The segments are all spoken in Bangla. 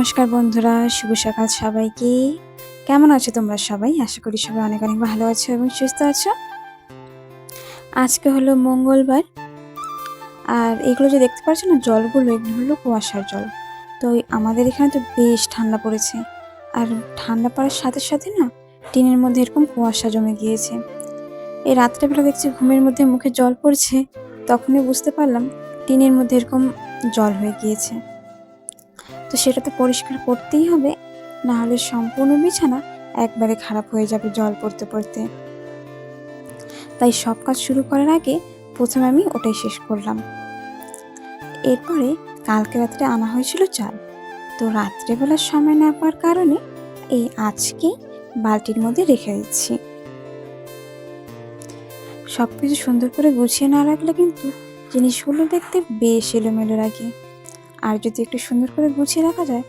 নমস্কার বন্ধুরা, শুভ সকাল সবাইকে। কেমন আছো তোমরা সবাই? আশা করি সবাই অনেক অনেক ভালো আছো এবং সুস্থ আছো। আজকে হলো মঙ্গলবার। আর এগুলো যে দেখতে পাচ্ছ না, জলগুলো, এগুলো হলো কুয়াশার জল। তো আমাদের এখানে তো বেশ ঠান্ডা পড়েছে। আর ঠান্ডা পড়ার সাথে সাথে না, টিনের মধ্যে এরকম কুয়াশা জমে গিয়েছে। এই রাত্রেবেলা দেখছি ঘুমের মধ্যে মুখে জল পড়ছে, তখনই বুঝতে পারলাম টিনের মধ্যে এরকম জল হয়ে গিয়েছে। তো সেটা তো পরিষ্কার করতেই হবে না হলে সম্পূর্ণ বিছানা একবারে খারাপ হয়ে যাবে জল পড়তে পড়তে। তাই সব কাজ শুরু করার আগে প্রথমে আমি ওটাই শেষ করলাম। এরপরে কালকে রাত্রে আনা হয়েছিল চাল। তো রাত্রেবেলার সময় না পাওয়ার কারণে এই আজকে বালতির মধ্যে রেখে দিচ্ছি। সব কিছু সুন্দর করে গুছিয়ে না রাখলে কিন্তু জিনিসগুলো দেখতে বেশ এলোমেলো লাগে। আর যদি একটু সুন্দর করে গুছিয়ে রাখা যায়,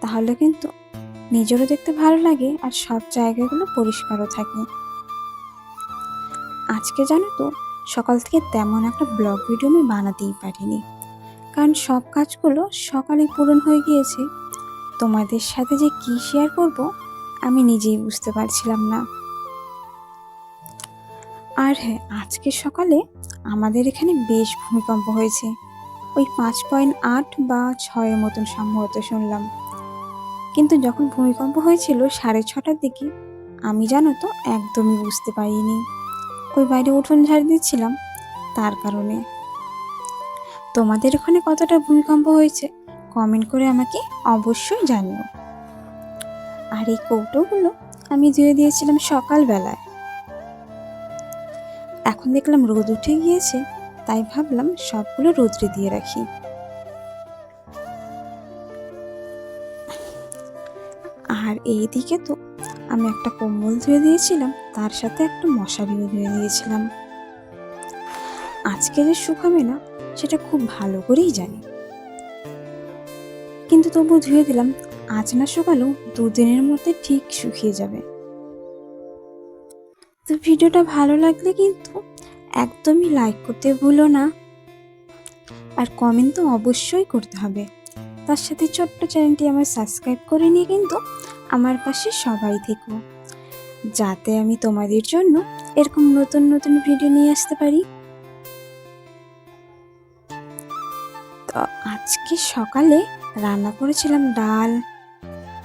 তাহলে কিন্তু নিজেরও দেখতে ভালো লাগে আর সব জায়গাগুলো পরিষ্কারও থাকে। আজকে জানো তো, সকাল থেকে তেমন একটা ব্লগ ভিডিও আমি বানাতেই পারিনি। কারণ সব কাজগুলো সকালে পূরণ হয়ে গিয়েছে। তোমাদের সাথে যে কি শেয়ার করব, আমি নিজেই বুঝতে পারছিলাম না। আর হ্যাঁ আজকে সকালে আমাদের এখানে বেশ ভূমিকম্প হয়েছে। ওই পাঁচ পয়েন্ট আট বা ছয়ের মতন সম্ভবত শুনলাম। কিন্তু যখন ভূমিকম্প হয়েছিল সাড়ে ছটার দিকে, আমি জানো তো একদমই বুঝতে পারিনি। ওই বাইরে উঠোন ঝাড় দিচ্ছিলাম, তার কারণে। তোমাদের ওখানে কতটা ভূমিকম্প হয়েছে কমেন্ট করে আমাকে অবশ্যই জানিও। আর এই কৌটোগুলো আমি ধুয়ে দিয়েছিলাম সকালবেলায়। এখন দেখলাম রোদ উঠে গিয়েছে তাই ভাবলাম সবগুলো রোদ্রে দিয়ে রাখি। আর এই দিকে তো আমি একটা কম্বল ধুয়ে দিয়েছিলাম, তার সাথে একটা মশারিও ধুয়ে দিয়েছিলাম। আজকে যে শুকাবে না সেটা খুব ভালো করেই জানি। কিন্তু তবু ধুয়ে দিলাম, আজ না শুকালেও দুদিনের মধ্যে ঠিক শুকিয়ে যাবে। তো ভিডিওটা ভালো লাগলে কিন্তু একদমই লাইক করতে ভুলো না। আর কমেন্ট তো অবশ্যই করতে হবে। তার সাথে ছোট্ট চ্যানেলটি আমার সাবস্ক্রাইব করে নিয়ে কিন্তু আমার পাশে সবাই থেকো। যাতে আমি তোমাদের জন্য এরকম নতুন নতুন ভিডিও নিয়ে আসতে পারি। তো আজকে সকালে রান্না করেছিলাম ডাল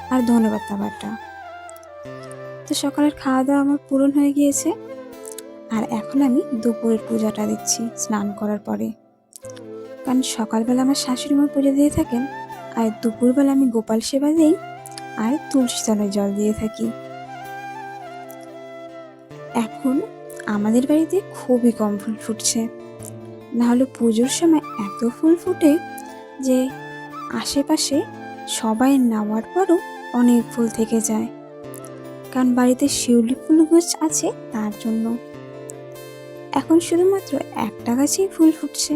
আর ধনেপাতা বাটা। তো সকালের খাওয়া দাওয়া আমার পূরণ হয়ে গিয়েছে। আর এখন আমি দুপুরের পূজাটা দিচ্ছি স্নান করার পরে। কারণ সকালবেলা আমার শাশুড়ি মা পুজো দিয়ে থাকেন, আর দুপুরবেলা আমি গোপাল সেবা দিই, আর তুলসী তলায় জল দিয়ে থাকি। এখন আমাদের বাড়িতে খুবই কম ফুল ফুটছে। নাহলে পুজোর সময় এত ফুল ফুটে যে আশেপাশে সবাই নামার পরও অনেক ফুল থেকে যায়। কারণ বাড়িতে শিউলি ফুল গাছ আছে তার জন্য। এখন শুধুমাত্র একটা গাছেই ফুল ফুটছে।